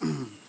嗯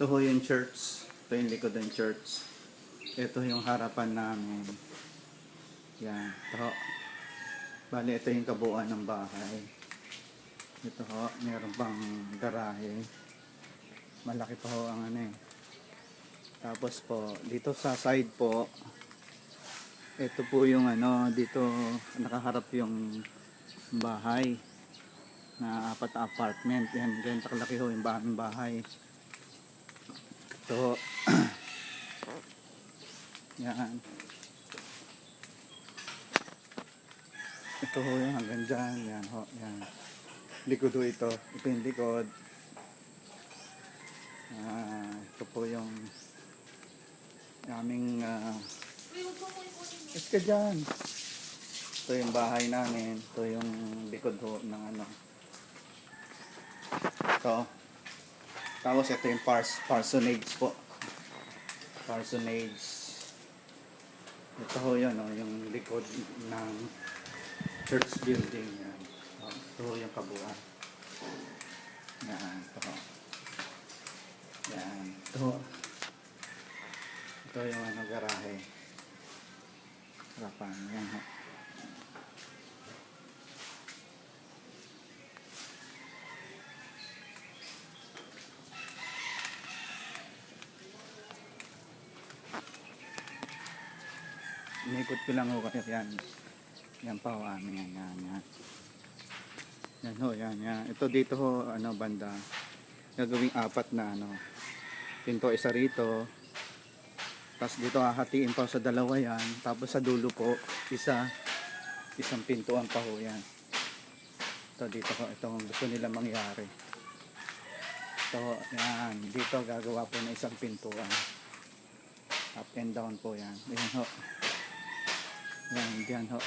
Ito ho yung church. Ito yung likod ng church. Ito yung harapan namin. Yan. Ito ho. Bali, ito yung kabuuan ng bahay. Ito ho, meron pang garahe. Malaki pa ho ang ano eh. Tapos po, dito sa side po, ito po yung ano, dito nakaharap yung bahay na apat apartment. Yan, ganyan kalaki ho yung bahay. Ito. Yan. Ito ho yung hanggang dyan. Yan ho. Yan. Likod ho ito. Ito yung likod. Ah, ito po yung aming uh, Is ka dyan. Ito yung bahay namin. Ito yung likod ho ng ano. Ito. Tapos ito yung pars parsonage po. Parsonage. Ito ho yun, oh, yung likod ng church building. Yan. Oh, ito ho yung kabuuan. Yan. Ito ho. Yan. Ito ho. Ito yung ano, garahe. Harapan. Yan ho. Inikot ko lang ho kayo. Yan. Yan pa ho amin. Yan, yan, yan. Yan ho, yan, yan. Ito dito ho, ano, banda. Gagawing apat na, ano. Pinto isa rito. Tapos dito hahatiin pa sa dalawa yan. Tapos sa dulo po, isa. Isang pintuan pa ho yan. Ito dito ho, ito ang gusto nila mangyari. Ito, yan. Dito gagawa po ng isang pintuan. Up and down po yan. Yan ho. Yan, yan ho.